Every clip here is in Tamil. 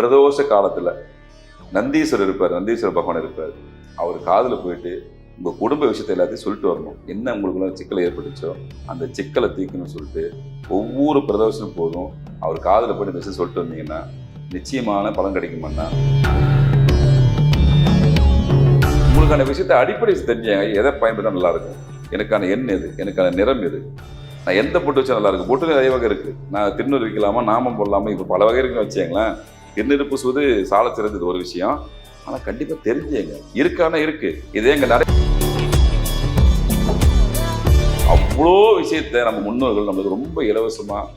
பிரதோஷ காலத்துல நந்தீஸ்வரர் இருப்பார் நந்தீஸ்வரர் பகவான் இருப்பார். அவர் காதுல போயிட்டு உங்க குடும்ப விஷயத்தை எல்லாத்தையும் சொல்லிட்டு வரணும். என்ன உங்களுக்குள்ள சிக்கலை ஏற்பட்டுச்சோ அந்த சிக்கலை தீர்க்கணும்னு சொல்லிட்டு ஒவ்வொரு பிரதோஷம் போதும் அவர் காதுல போயிட்டு மெசேஜ் சொல்லிட்டு வந்தீங்கன்னா நிச்சயமான பலன் கிடைக்குமாண்ணா உங்களுக்கான விஷயத்தை அடிப்படை தெரிஞ்சாங்க எதை பயன்படுத்தா நல்லா இருக்கும்? எனக்கான எண் எது? எனக்கான நிறம் எது? நான் எந்த பொட்டு வச்சா நல்லா இருக்கும்? பொட்டு நிறைய வகை இருக்கு. நான் திருநூறு வைக்கலாமா நாமம் போடலாமா? இப்போ பல வகை இருக்குன்னு வச்சேங்களேன் திருநீர் பூசுவது? சால சிறந்தது ஒரு விஷயம். ஆனால் கண்டிப்பாக தெரிஞ்சேங்க. இருக்கானா இருக்கு. இதே எங்கள் நிறைய அவ்வளோ விஷயத்தை நம்ம முன்னோர்கள் நம்மளுக்கு ரொம்ப இலவசமாக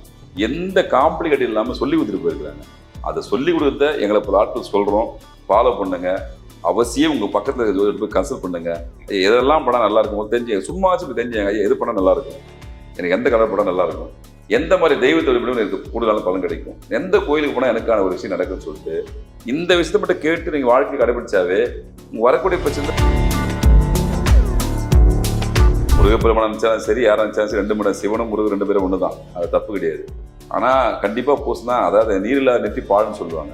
எந்த காம்ப்ளிகேட் இல்லாமல் சொல்லி கொடுத்துட்டு போயிருக்கிறாங்க. அதை சொல்லி கொடுத்த எங்களை பல ஆட்கள் சொல்கிறோம் ஃபாலோ பண்ணுங்க. அவசியம் உங்கள் பக்கத்தில் இருக்கிற போய் கன்சல்ட் பண்ணுங்க. எதெல்லாம் படம் நல்லா இருக்கும் தெரிஞ்சுங்க சும்மாச்சும் போய் தெரிஞ்சுங்க. எது படம் நல்லா இருக்கும்? எனக்கு எந்த கலர் படம் நல்லா இருக்கும்? எந்த மாதிரி தெய்வத்தை வழிபடும் எனக்கு கூடுதலான பலன் கிடைக்கும். எந்த கோயிலுக்கு போனால் எனக்கான ஒரு விஷயம் நடக்கும்னு சொல்லிட்டு இந்த விஷயத்தை மட்டும் கேட்டு நீங்கள் வாழ்க்கை கடைபிடிச்சாவே வரக்கூடிய பிரச்சனை முருகப்பெருமான் நினைச்சாலும் சரி யாரும் நினைச்சாலும் சரி ரெண்டு மணி சிவனும் முருகன் ரெண்டு பேரும் ஒன்று தான் அது தப்பு கிடையாது. ஆனால் கண்டிப்பாக பூசினா அதாவது நீரில்லாத நெற்றி பாடுன்னு சொல்லுவாங்க.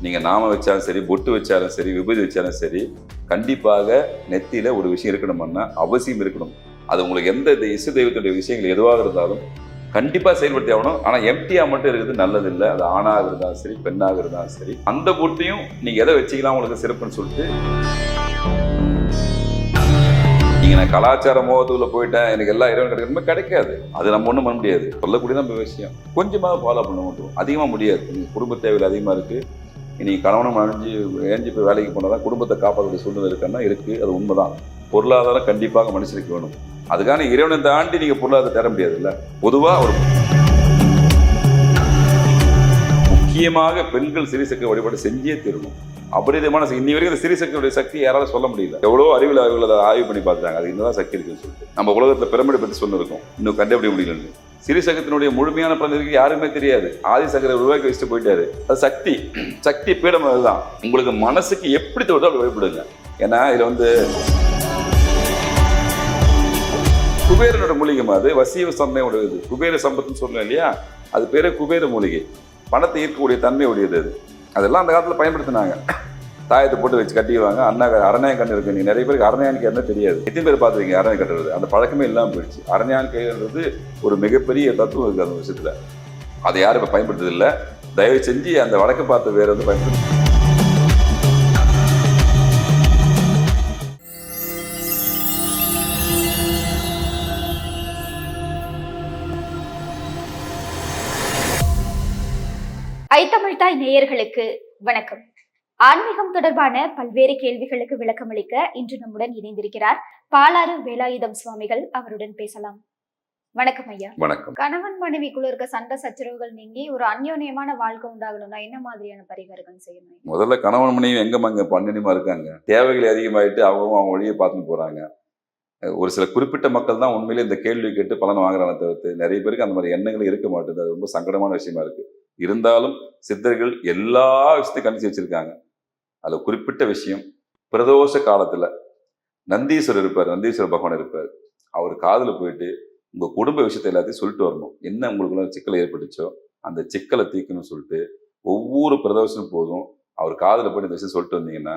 நீங்கள் நாம வச்சாலும் சரி பொட்டு வச்சாலும் சரி விபதி வச்சாலும் சரி கண்டிப்பாக நெத்தியில் ஒரு விஷயம் இருக்கணும்னா அவசியம் இருக்கணும். அது உங்களுக்கு எந்த தெ- இசை தெய்வத்துடைய விஷயங்கள் எதுவாக இருந்தாலும் கண்டிப்பாக செயல்படுத்தி ஆகணும். ஆனால் எம்டியாக மட்டும் இருக்கிறது நல்லது இல்லை அது ஆணாக இருந்தாலும் சரி பெண்ணாக இருந்தாலும் சரி. அந்த பொட்டையும் நீங்கள் எதை வச்சுக்கலாம் உங்களுக்கு சிறப்புன்னு சொல்லிட்டு. நீங்கள் நான் கலாச்சார மோகத்துக்குள்ள போயிட்டேன். எனக்கு எல்லா இறைவன் கிடைக்கணுமே கிடைக்காது. அது நம்ம ஒன்றும் பண்ண முடியாது. சொல்லக்கூடிய நம்ம விஷயம். கொஞ்சமாக ஃபாலோ பண்ண மாட்டோம். அதிகமாக முடியாது. குடும்ப தேவைகள் அதிகமாக இருக்குது இன்றைக்கி கணவனம் அணிஞ்சு ஏஞ்சி போய் வேலைக்கு போனால் தான் குடும்பத்தை காப்பாற்ற சூழ்நிலை இருக்குன்னா இருக்குது அது உண்மைதான். பொருளாதாரம் கண்டிப்பாக மனுஷனுக்கு வேணும். அதுக்கான இறைவனை தாண்டி நீங்கள் பொருளாதாரம் தர முடியாதுல்ல? பொதுவாக ஒரு முக்கியமாக பெண்கள் சிறிசக்தி வழிபாடு செஞ்சே தீரணும். அபரிதமான சக்தி. இன்னி வரைக்கும் அந்த சிறிசக்தியுடைய சக்தி யாராலும் சொல்ல முடியல. எவ்வளோ அறிவியல் அவர்கள் அதை ஆய்வு பண்ணி பார்த்தாங்க. அது இன்னும் சக்தி இருக்குன்னு சொல்லிட்டு. நம்ம உலகத்தில் பிரமிடை பற்றி சொல்லிருக்கோம். இன்னும் கண்டுபிடிக்க முடியலன்னு. சிறிசகத்தினுடைய முழுமையான பலன் யாருமே தெரியாது. ஆதிசங்கரை உருவாக்கி வச்சுட்டு போயிட்டாரு. அது சக்தி சக்தி பீடம் அதுதான். உங்களுக்கு மனசுக்கு எப்படி தோட்டோ அப்படி வழிபடுங்க. ஏன்னா இதில் வந்து குபேரனோட மூலிகை அது வசீவ சந்தையோட உடையது குபேர சம்பத்துன்னு சொல்லுவோம் இல்லையா? அது பேரே குபேர மூலிகை. பணத்தை ஈர்க்கக்கூடிய தன்மை உடையது அது. அதெல்லாம் அந்த காலத்தில் பயன்படுத்தினாங்க. தாயத்தை போட்டு வச்சு கட்டிடுவாங்க. அண்ணா அரணையம் கண்டு இருக்கு. நீங்க நிறைய பேருக்கு அரணையானுக்கு என்ன தெரியாது. எத்தனை பேர் பார்த்துருக்கீங்க அரணையம் கட்டுறது அந்த பழக்கமே இல்லாமல் போயிடுச்சு. அரணையான் கைன்றது ஒரு மிகப்பெரிய தத்துவம் இருக்குது அந்த விஷயத்துல. அதை யாரும் இப்போ பயன்படுத்துறதில்லை. தயவு செஞ்சு அந்த வழக்கை பார்த்து வேற வந்து பயன்படுத்து ஐத்தமிழ் தாய் நேயர்களுக்கு வணக்கம். ஆன்மீகம் தொடர்பான பல்வேறு கேள்விகளுக்கு விளக்கமளிக்க இன்று நம்முடன் இணைந்திருக்கிறார் பாலாறு வேலாயுதம் சுவாமிகள் அவருடன் பேசலாம். வணக்கம் ஐயா. வணக்கம். கணவன் மனைவிக்குள்ள இருக்க சண்டை சச்சரவுகள் நீங்கி ஒரு அந்யோன்யமான வாழ்க்கை உண்டாகணும்னா என்ன மாதிரியான பரிகாரங்கள் செய்யணும்? முதல்ல கணவன் மனைவி எங்கம்மா இங்கே பன்னெண்டுமா இருக்காங்க. தேவைகள் அதிகமாயிட்டு அவங்க அவங்க வழியை பார்த்துட்டு போறாங்க. ஒரு சில குறிப்பிட்ட மக்கள் தான் உண்மையிலே இந்த கேள்வி கேட்டு பலன் வாங்குறாங்க தவிர்த்து நிறைய பேருக்கு அந்த மாதிரி எண்ணங்கள் இருக்க மாட்டேங்குது. அது ரொம்ப சங்கடமான விஷயமா இருக்கு. இருந்தாலும் சித்தர்கள் எல்லா விஷயத்தையும் கண்டிச்சு வச்சிருக்காங்க. அதில் குறிப்பிட்ட விஷயம். பிரதோஷ காலத்தில் நந்தீஸ்வரர் இருப்பார் நந்தீஸ்வரர் பகவான் இருப்பார். அவர் காதில் போயிட்டு உங்கள் குடும்ப விஷயத்தை எல்லாத்தையும் சொல்லிட்டு வரணும். என்ன உங்களுக்குள்ள சிக்கல் ஏற்பட்டுச்சோ அந்த சிக்கலை தீர்க்கணும்னு சொல்லிட்டு ஒவ்வொரு பிரதோஷம் போதும் அவர் காதில் போய் இந்த விஷயம் சொல்லிட்டு வந்தீங்கன்னா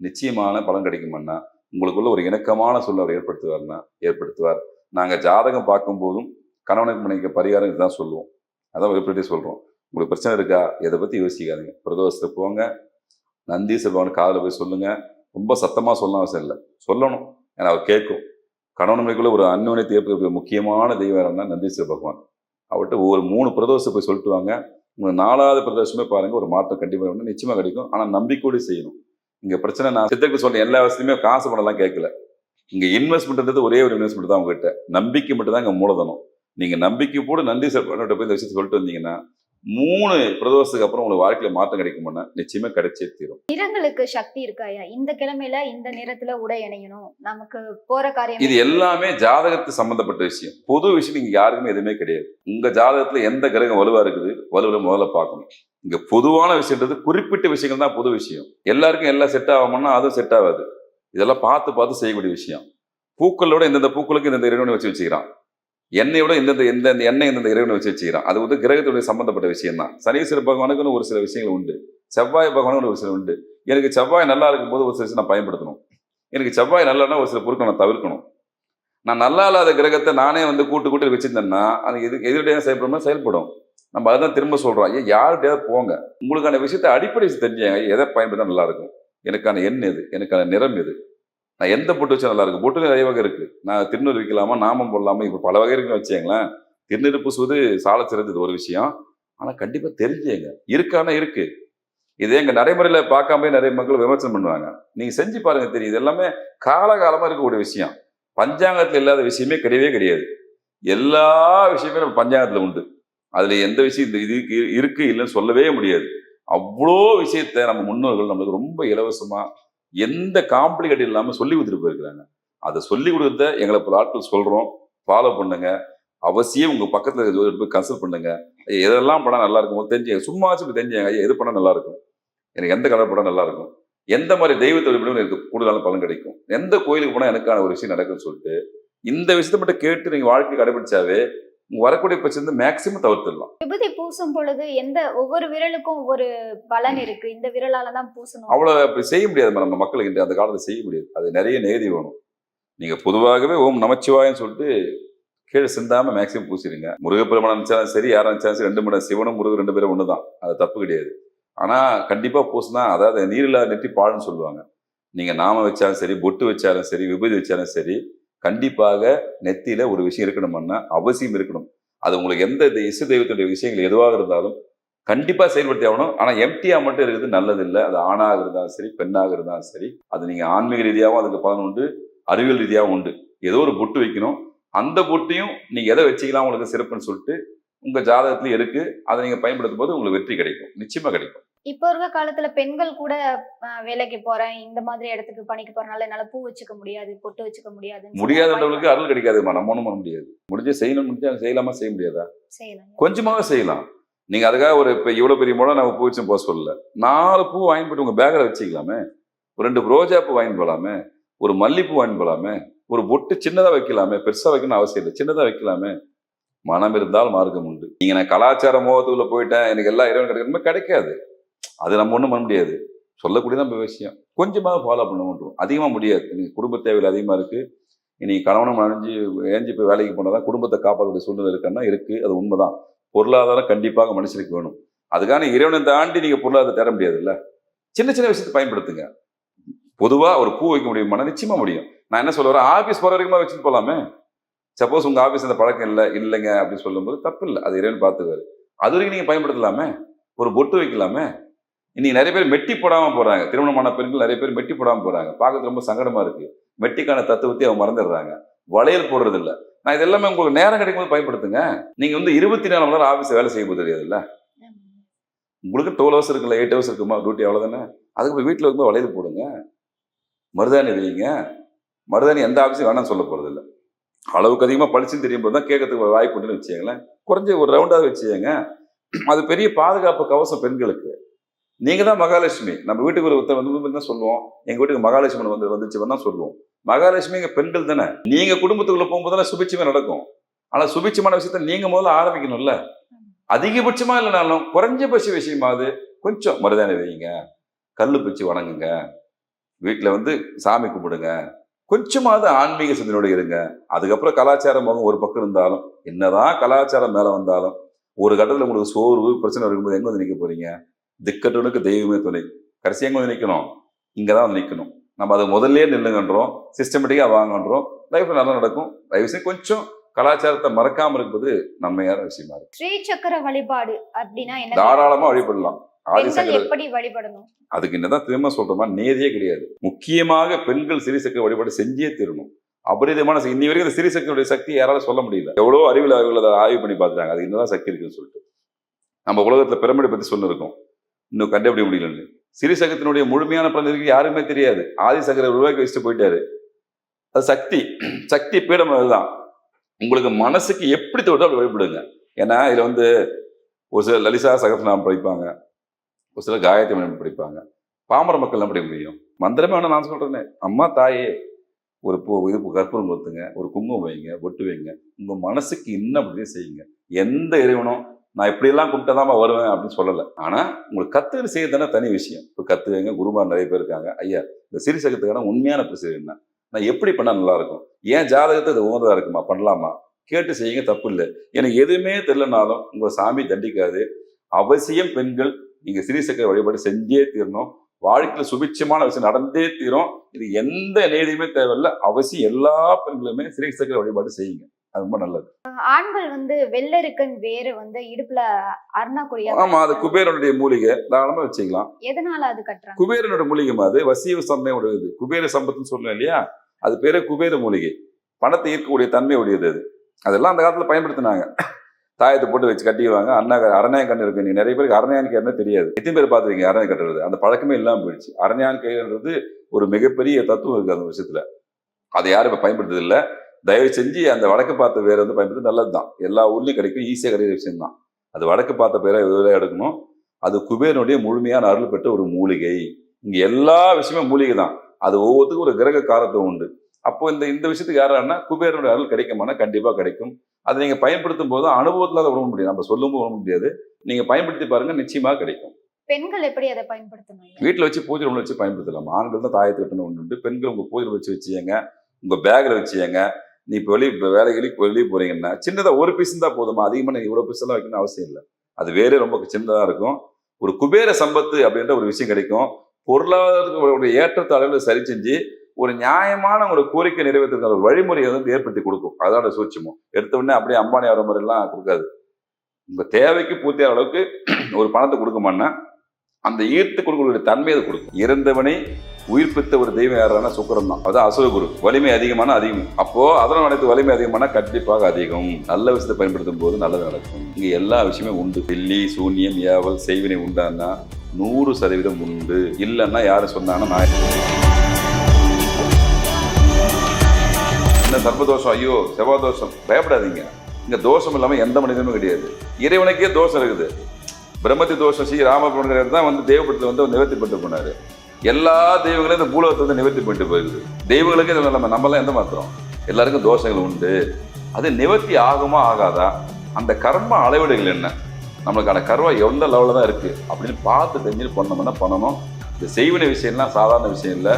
நிச்சயமான பலன் கிடைக்குமண்ணா உங்களுக்குள்ள ஒரு இணக்கமான சொல்ல அவர் ஏற்படுத்துவார்னா ஏற்படுத்துவார். நாங்கள் ஜாதகம் பார்க்கும்போதும் கணவனுக்கு மனைவிக்கு பரிகாரம் இதுதான் சொல்லுவோம். அதான் எப்படி சொல்கிறோம் உங்களுக்கு பிரச்சனை இருக்கா? இதை பற்றி யோசிக்காதீங்க. பிரதோஷத்துக்கு போங்க. நந்தி செல்வன் காதில் போய் சொல்லுங்கள் ரொம்ப சத்தமாக சொல்லணும் அவசியம் இல்லை. சொல்லணும். ஏன்னா அவர் கேட்கும். கணவன்மைக்குள்ள ஒரு அந்யோன்ய தீர்ப்பு முக்கியமான தெய்வம் யாருன்னா நந்தீஸ்வர பகவான் அவர்கிட்ட ஒரு மூணு பிரதோஷத்தை போய் சொல்லிட்டு வாங்க. உங்க நாலாவது பிரதோஷமே பாருங்கள் ஒரு மாற்றம் கண்டிப்பாக ஒன்று நிச்சயமாக கிடைக்கும். ஆனால் நம்பிக்கையோடு செய்யணும். இங்கே பிரச்சனை நான் சித்தருக்கு சொல்ற எல்லா வசதியுமே காசு பணம்லாம் கேட்கல. இங்கே இன்வெஸ்ட்மெண்ட்ன்றது ஒரே ஒரு இன்வெஸ்ட்மெண்ட் தான் உங்ககிட்ட. நம்பிக்கை மட்டும் தான் இங்கே மூலதனம். நீங்கள் நம்பிக்கை கூட நன்றி சார் போய் இந்த விஷயத்தை சொல்லிட்டு வந்தீங்கன்னா மூணு பிரதோஷத்துக்கு அப்புறம் உங்களுக்கு வாழ்க்கையில மாற்றம் கிடைக்கும்னா நிச்சயமா கிடைச்சே தீரும். நிறங்களுக்கு சக்தி இருக்கா ஐயா? இந்த கிழமையில இந்த நிறத்துல உடை அணியணும். நமக்கு போற காரியம் இது எல்லாமே ஜாதகத்து சம்பந்தப்பட்ட விஷயம். பொது விஷயம் இங்க யாருக்குமே எதுவுமே கிடையாது. உங்க ஜாதகத்துல எந்த கிரகம் வலுவா இருக்குது வலுவில் முதல்ல பார்க்கணும். இங்க பொதுவான விஷயம்ன்றது குறிப்பிட்ட விஷயங்கள் தான் பொது விஷயம். எல்லாருக்கும் எல்லாம் செட் ஆகாமன்னா அதுவும் செட் ஆகாது. இதெல்லாம் பார்த்து பார்த்து செய்யக்கூடிய விஷயம். பூக்களோட இந்தந்த பூக்களுக்கு இந்தந்த இறைவனை வச்சு வச்சுக்கிறான். எண்ணெயோட இந்தந்த எந்தெந்த எண்ணெய் இந்தந்த இறைவனை வச்சு வச்சுக்கிறான் அது வந்து கிரகத்துடைய சம்பந்தப்பட்ட விஷயம் தான் சனீஸ்வர பகவானுக்குன்னு ஒரு சில விஷயங்கள் உண்டு. செவ்வாய் பகவானுக்கு ஒரு சில உண்டு. எனக்கு செவ்வாய் நல்லா இருக்கும்போது ஒரு சில விஷயம் நான் பயன்படுத்தணும். எனக்கு செவ்வாய் நல்லானா ஒரு சில பொருட்கள் நான் தவிர்க்கணும். நான் நல்லா இல்லாத கிரகத்தை நானே வந்து கூட்டு கூட்டு வச்சிருந்தேன்னா அது எது எதிர்டையாக செயல்படணும் செயல்படும்? நம்ம அதான் திரும்ப சொல்கிறோம் ஐயா யார்கிட்டயாவது போங்க. உங்களுக்கான விஷயத்தை அடிப்படை விஷயம் தெரிஞ்சுங்க எதை பயன்படுத்தா நல்லாயிருக்கும் எனக்கான எண் எது? எனக்கான நிறம் எது? நான் எந்த பொட்டு வச்சா நல்லா இருக்கு பொட்டு நிறைய வகை இருக்கு. நான் திருநூறு வைக்கலாமா நாமம் போடலாமா? இப்போ பல வகை இருக்குன்னு வச்சுங்களேன் திருநீர் பூசுவது சால சிறந்தது ஒரு விஷயம். ஆனா கண்டிப்பா தெரிஞ்சுங்க இருக்கானா இருக்கு. இதே எங்க நடைமுறையில பார்க்காம நிறைய மக்கள் விமர்சனம் பண்ணுவாங்க. நீங்க செஞ்சு பாருங்க தெரியும் எல்லாமே காலகாலமா இருக்கக்கூடிய விஷயம். பஞ்சாங்கத்துல இல்லாத விஷயமே கிடையவே கிடையாது. எல்லா விஷயமே நம்ம பஞ்சாங்கத்துல உண்டு. அதுல எந்த விஷயம் இந்த இது இருக்கு இல்லைன்னு சொல்லவே முடியாது. அவ்வளோ விஷயத்த நம்ம முன்னோர்கள் நம்மளுக்கு ரொம்ப இலவசமா எந்த காம்ப்ளிகேட் இல்லாமல் சொல்லி கொடுத்துட்டு போயிருக்கிறாங்க. அதை சொல்லி கொடுத்த எங்களை பல ஆட்கள் சொல்கிறோம் ஃபாலோ பண்ணுங்க. அவசியம் உங்கள் பக்கத்தில் இருக்கிற போய் கன்சல்ட் பண்ணுங்க. எதெல்லாம் படம் நல்லா இருக்கும் தெரிஞ்சு சும்மா தெரிஞ்சுங்க ஐயா எது படம் நல்லா இருக்கும்? எனக்கு எந்த கலர் படம் நல்லா இருக்கும்? எந்த மாதிரி தெய்வத்தை வழிபடும் எனக்கு கூடுதலான பலன் கிடைக்கும்? எந்த கோயிலுக்கு போனால் எனக்கான ஒரு விஷயம் நடக்கும்னு சொல்லிட்டு இந்த விஷயத்தை மட்டும் கேட்டு நீங்கள் வாழ்க்கை கடைபிடிச்சாவே வரக்கூடிய பிரச்சனை மேக்சிமம் தவிர்த்துடலாம். விபூதி பூசும் பொழுது எந்த ஒவ்வொரு விரலுக்கும் ஒவ்வொரு பலன் இருக்கு. இந்த விரலால தான் பூசணும். அவ்வளவு அப்படி செய்ய முடியாது நம்ம மக்களுக்கு இன்று அந்த காலத்துல செய்ய முடியாது. அது நிறைய நேதி வேணும். நீங்க பொதுவாகவே ஓம் நமச்சிவாயன்னு சொல்லிட்டு கீழே சிந்தாம மேக்சிமம் பூசிடுங்க. முருகப்பெருமான் நினைச்சாலும் சரி யாரும் நினைச்சாலும் சரி ரெண்டு மணி சிவனும் முருகன் ரெண்டு பேரும் ஒண்ணுதான். அது தப்பு கிடையாது. ஆனா கண்டிப்பா பூசினா அதாவது நீரில்லாத நெற்றி பாழுன்னு சொல்லுவாங்க. நீங்க நாம வச்சாலும் சரி பொட்டு வச்சாலும் சரி விபூதி வச்சாலும் சரி கண்டிப்பாக நெத்தியில ஒரு விஷயம் இருக்கணும்னா அவசியம் இருக்கணும். அது உங்களுக்கு எந்த தெ- இசை தெய்வத்துடைய விஷயங்கள் எதுவாக இருந்தாலும் கண்டிப்பா செயல்படுத்தி ஆகணும். ஆனா எம்டியா மட்டும் இருக்கிறது நல்லது இல்லை அது ஆணாக இருந்தாலும் சரி பெண்ணாக இருந்தாலும் சரி அது நீங்க ஆன்மீக ரீதியாகவும் அதுக்கு பலன் உண்டு அறிவியல் ரீதியாகவும் உண்டு. ஏதோ ஒரு பொட்டு வைக்கணும். அந்த பொட்டையும் நீங்க எதை வச்சுக்கலாம்? உங்களுக்கு சிறப்புன்னு சொல்லிட்டு உங்க ஜாதகத்துல இருக்கு. அதை நீங்க பயன்படுத்தும் போது உங்களுக்கு வெற்றி கிடைக்கும். நிச்சயமா கிடைக்கும். இப்போ இருக்க காலத்துல பெண்கள் கூட வேலைக்கு போறேன் இந்த மாதிரி இடத்துக்கு பணிக்கு போறனால என்னால பூ வச்சுக்க முடியாது பொட்டு வச்சுக்க முடியாது முடியாதவங்களுக்கு அருள் கிடைக்காதுமா நம்ம ஒன்றும் பண்ண முடியாது. முடிஞ்சு செய்யணும் முடிஞ்சா செய்யலாமா செய்ய முடியாதா? செய்யலாம். கொஞ்சமாக செய்யலாம். நீங்க அதுக்காக ஒரு இப்போ இவ்வளோ பெரிய முறை நம்ம பூ வச்சு போக சொல்லல. நாலு பூ வாங்கி போட்டு உங்க பேக்கில் வச்சுக்கலாமே? ஒரு ரெண்டு ரோஜா பூ வாங்கி போகலாமே ஒரு மல்லிப்பூ வாங்கி போகலாமே ஒரு பொட்டு சின்னதாக வைக்கலாமே? பெருசாக வைக்கணும்னு அவசியம் இல்லை. சின்னதாக வைக்கலாமே? மனம் இருந்தால் மார்க்கம் உண்டு. நீங்க நான் கலாச்சார மோகத்துக்குள்ள போயிட்டேன் எனக்கு எல்லா இறைவன் கிடைக்கணுமே? கிடைக்காது. அது நம்ம ஒன்றும் பண்ண முடியாது. சொல்லக்கூடியதான் இப்போ விஷயம். கொஞ்சமாக ஃபாலோ பண்ண மட்டும் அதிகமாக முடியாது. எனக்கு குடும்ப தேவைகள் அதிகமாக இருக்குது இன்னைக்கு கணவனம் அணிஞ்சு ஏஞ்சி போய் வேலைக்கு போனால் குடும்பத்தை காப்பாற்றக்கூடிய சூழ்நிலை இருக்குன்னா இருக்குது அது உண்மைதான். பொருளாதாரம் கண்டிப்பாக மனுஷனுக்கு வேணும். அதுக்கான இறைவனை தாண்டி நீங்கள் பொருளாதாரம் தேட முடியாதுல்ல? சின்ன சின்ன விஷயத்தை பயன்படுத்துங்க. பொதுவாக ஒரு பூ வைக்க முடியுமானா நிச்சயமாக முடியும். நான் என்ன சொல்ல வரேன்? ஆபீஸ் வரைக்குமா வரைக்கும் வச்சுட்டு போகலாமே சப்போஸ் உங்கள் ஆஃபீஸ் அந்த பழக்கம் இல்லை இல்லைங்க அப்படின்னு சொல்லும்போது தப்பு இல்லை அது இறைவன் பார்த்துக்காரு அது வரைக்கும் நீங்கள் பயன்படுத்தலாமே? ஒரு பொட்டு வைக்கலாமே? இன்னைக்கு நிறைய பேர் மெட்டி போடாமல் போகிறாங்க திருமணமான பெண்கள் நிறைய பேர் மெட்டி போடாமல் போகிறாங்க பார்க்கறது ரொம்ப சங்கடமாக இருக்குது மெட்டிக்கான தத்துவத்தை அவங்க மறந்துடுறாங்க. வளையல் போடுறதில்ல. நான் இது எல்லாமே உங்களுக்கு நேரம் கிடைக்கும்போது பயன்படுத்துங்க. நீங்கள் வந்து இருபத்தி நாலு மணி நேரம் ஆபீஸ் வேலை செய்ய போது தெரியாதுல்ல உங்களுக்கு டுவெல் ஹவர்ஸ் இருக்குல்ல எயிட் ஹவர்ஸ் இருக்குமா? டியூட்டி அவ்வளோதானே அதுக்கு போய் வீட்டில் இருக்கும்போது வளையல் போடுங்க. மருதாணி வைங்க. மருதாணி எந்த ஆஃபீஸும் வேணாம்னு சொல்ல போகிறது இல்லை அளவுக்கு அதிகமாக படிச்சுன்னு தெரியும் போது தான் கேட்கறதுக்கு வாய்ப்பு உண்டுன்னு வச்சுக்கங்களேன். குறைஞ்ச ஒரு ரவுண்டாக வச்சுக்கோங்க. அது பெரிய பாதுகாப்பு கவசம் பெண்களுக்கு. நீங்க தான் மகாலட்சுமி. நம்ம வீட்டுக்கு ஒரு ஒருத்தர் வந்து தான் சொல்லுவோம். எங்க வீட்டுக்கு மகாலட்சுமி வந்து வந்துச்சு தான் சொல்லுவோம். மகாலட்சுமி எங்க பெண்கள் தானே. நீங்க குடும்பத்துக்குள்ள போகும்போது சுபிட்சமே நடக்கும். ஆனா சுபிட்சமான விஷயத்த நீங்க முதல்ல ஆரம்பிக்கணும்ல. அதிகபட்சமா இல்லைனாலும் குறைஞ்சபட்ச விஷயமாவது கொஞ்சம் மருதானை வைங்க. கல்லு பிச்சு வணங்குங்க. வீட்டில் வந்து சாமி கும்பிடுங்க. கொஞ்சமாவது ஆன்மீக சிந்தனையோட இருங்க. அதுக்கப்புறம் கலாச்சாரம் ஒரு பக்கம் இருந்தாலும் என்னதான் கலாச்சாரம் மேலே வந்தாலும் ஒரு கட்டத்தில் உங்களுக்கு சோர்வு பிரச்சனை இருக்கும்போது எங்கே வந்து நிற்க போறீங்க? திக்கட்டவனுக்கு தெய்வமே துணை. கடைசி எங்க வந்து நிற்கணும் இங்கே தான் வந்து நிற்கணும் நம்ம அதை முதல்ல நில்லுங்கன்றோம் சிஸ்டமேட்டிக்காக வாங்கன்றோம் லைஃப்ல நல்லா நடக்கும். தயவு செஞ்சு கொஞ்சம் கலாச்சாரத்தை மறக்காம இருப்பது நன்மையான விஷயமா இருக்கு. ஸ்ரீ சக்கர வழிபாடு அப்படின்னா என்ன? தாராளமா வழிபடலாம். ஆதிசங்கர எப்படி வழிபடணும்? அதுக்கு என்னதான் திரும்ப சொல்றோமா நேதியே கிடையாது. முக்கியமாக பெண்கள் சிறிசக்தி வழிபாடு செஞ்சே தீரணும். அபரிதமான. இன்னி வரைக்கும் அந்த சிறிசக்தியுடைய சக்தி யாராலும் சொல்ல முடியல. எவ்வளோ அறிவியல் அறிவியல் அதை ஆய்வு பண்ணி பார்த்துட்டாங்க. அது என்னதான் சக்தி இருக்குன்னு சொல்லிட்டு. நம்ம உலகத்துல பிரமிடை பத்தி சொல்லிருக்கோம். இன்னும் கண்டுபிடி முடியலன்னு சிறிசகத்தினுடைய முழுமையான பலன் இருக்கு யாருமே தெரியாது. ஆதிசங்கரை உருவாக்கி வச்சுட்டு போயிட்டாரு. அது சக்தி. சக்தி பீடம் அதுதான். உங்களுக்கு மனசுக்கு எப்படி தோட்டோ அப்படி வழிபடுங்க. ஏன்னா இதில் வந்து ஒரு சில லலிசா சகசநாமம் படிப்பாங்க. ஒரு சில காயத்ரி மனம் படிப்பாங்க. பாமர மக்கள் படிக்க முடியும்? மந்திரமே வேணா நான் சொல்கிறேனே அம்மா தாயே ஒரு பூ இது கற்பூரம் கொடுத்துங்க. ஒரு குங்குமம் வைங்க ஒட்டு வைங்க. உங்கள் மனசுக்கு என்ன அப்படியே செய்யுங்க. எந்த இறைவனும் நான் இப்படியெல்லாம் கும்பிட்டதாம வருவேன் அப்படின்னு சொல்லலை. ஆனால் உங்களுக்கு கத்துக்கிட்டு செய்யறதுனா தனி விஷயம். இப்போ கத்துவங்க குருமார் நிறைய பேர் இருக்காங்க. ஐயா இந்த சிறிசகத்துக்கான உண்மையான பிரச்சனை என்ன? நான் எப்படி பண்ணால் நல்லாயிருக்கும் ஏன் ஜாதகத்தை அது உகந்ததாக இருக்குமா? பண்ணலாமா? கேட்டு செய்யுங்க தப்பு இல்லை. எனக்கு எதுவுமே தெரிலனாலும் உங்கள் சாமி தண்டிக்காது. அவசியம் பெண்கள் நீங்கள் சிறிசக்கர வழிபாடு செஞ்சே தீரணும். வாழ்க்கையில் சுபிட்சமான விஷயம் நடந்தே தீரும். இது எந்த நேதியுமே தேவையில்லை. அவசியம் எல்லா பெண்களுமே சிறிசக்கர வழிபாடு செய்யுங்க. அது ரொம்ப நல்லது. ஆண்கள் வந்து வெள்ளரிக்கன் வேறு வந்து இடுப்புல அருணா கொடியா ஆமா அது குபேரனுடைய மூலிகை. தாராளமா வச்சுக்கலாம். எதனால அது கட்டுறாங்க? குபேரனோட மூலிகை அது வசிய சந்தையோட இது குபேர சம்பத்துன்னு சொல்றேன் இல்லையா? அது பேரே குபேர மூலிகை. பணத்தை ஈர்க்கக்கூடிய தன்மை உடையது அது. அதெல்லாம் அந்த காலத்துல பயன்படுத்தினாங்க. தாயத்தை போட்டு வச்சு கட்டிக்குவாங்க. அண்ணா அரணையம் கண்ணு இருக்கு. நீ நிறைய பேருக்கு அரணையான் கேருன்னு தெரியாது. எத்தனை பேர் பார்த்துருக்கீங்க அரணையம் கட்டுறது அந்த பழக்கமே இல்லாமல் போயிடுச்சு. அரணையான் கைன்றது ஒரு மிகப்பெரிய தத்துவம் இருக்கு அந்த விஷயத்துல. அதை யாரும் இப்போ பயன்படுத்துறது இல்ல தயவு செஞ்சு அந்த வடக்கு பார்த்த பேரை வந்து பயன்படுத்தி நல்லது தான் எல்லா ஊர்லயும் கிடைக்கும் ஈஸியாக கிடைக்கிற விஷயம் தான் அது வடக்கு பார்த்த பேரை இதில் எடுக்கணும்? அது குபேரனுடைய முழுமையான அருள் பெற்ற ஒரு மூலிகை. இங்க எல்லா விஷயமும் மூலிகை தான் அது ஒவ்வொருத்துக்கும் ஒரு கிரக காரத்துவம் உண்டு. அப்போ இந்த இந்த விஷயத்துக்கு யாரான்னா குபேரனுடைய அருள் கிடைக்குமானா கண்டிப்பா கிடைக்கும். அதை நீங்க பயன்படுத்தும் போது அனுபவத்துல அதை உணர முடியும். நம்ம சொல்லும் உணர முடியாது. நீங்க பயன்படுத்தி பாருங்க நிச்சயமா கிடைக்கும். பெண்கள் எப்படி அதை பயன்படுத்தணும்? வீட்டில் வச்சு பூஜை ரூம்ல வச்சு பயன்படுத்தலாம். ஆண்கள் தான் தாயத்தை கட்டணும் ஒன்று உண்டு. பெண்கள் உங்க பூஜை வச்சு வச்சுங்க உங்க பேக்ல வச்சுங்க நீ இப்போ வெளியே இப்போ வேலைகளுக்கு வெளியே போகிறீங்கன்னா சின்னதாக ஒரு பீஸ் தான் போதுமா? அதிகமாக நீங்கள் இவ்வளோ பீஸ் எல்லாம் வைக்கணும்னு அவசியம் இல்லை. அது வேறே ரொம்ப சின்னதாக இருக்கும். ஒரு குபேர சம்பத்து அப்படின்ற ஒரு விஷயம் கிடைக்கும். பொருளாதாரத்துக்கு ஏற்றத்த அளவில் சரி செஞ்சு ஒரு நியாயமான ஒரு கோரிக்கை நிறைவேற்றுக்கிற ஒரு வழிமுறையை வந்து ஏற்படுத்தி கொடுக்கும். அதோட சூட்சமும். எடுத்த உடனே அப்படியே அம்பானி வர மாதிரிலாம் கொடுக்காது. உங்கள் தேவைக்கு பூர்த்தியான அளவுக்கு ஒரு பணத்தை கொடுக்குமான்னா அந்த ஈர்த்து கொடுக்கக்கூடிய தன்மை அது கொடுக்கும். இறந்தவனை உயிர்ப்பித்த ஒரு தெய்வம் யாரான சுக்கரம் தான் அதான் அசுரகுரு வலிமை அதிகமான அதிகம். அப்போ அதனால் அனைத்து வலிமை அதிகமான கண்டிப்பாக அதிகம். நல்ல விஷயத்தை பயன்படுத்தும் போது நல்லது நடக்கும். இங்கே எல்லா விஷயமே உண்டு. வெள்ளி சூன்யம் ஏவல் செய்வினை உண்டான்னா நூறு சதவீதம் உண்டு. இல்லைன்னா யார் சொன்னாங்கன்னா நான். என்ன சர்ப்பதோஷம் ஐயோ செவ்வாய் தோஷம். பயப்படாதீங்க. இங்கே தோஷம் இல்லாமல் எந்த மனிதனும் கிடையாது. இறைவனுக்கே தோஷம் இருக்குது. பிரம்மத்தி தோஷம் ஸ்ரீ ராமபுரங்கிறது தான் வந்து தெய்வப்படத்தில் வந்து நிவர்த்தி பண்ணிட்டு போனாரு. எல்லா தெய்வங்களையும் இந்த பூலோகத்தை வந்து நிவர்த்தி பண்ணிட்டு போயிருது. தெய்வங்களுக்கு இதில் நம்ம நம்மளாம் எந்த மாத்திரம்? எல்லாருக்கும் தோஷங்கள் உண்டு. அது நிவர்த்தி ஆகுமா ஆகாதா? அந்த கர்ம அளவீடுகள் என்ன? நம்மளுக்கான கர்வா எந்த லெவலில் தான் இருக்குது அப்படின்னு பார்த்து தெரிஞ்சு பண்ணோம்னா பண்ணணும். இந்த செய்வினை விஷயம்லாம் சாதாரண விஷயம் இல்லை.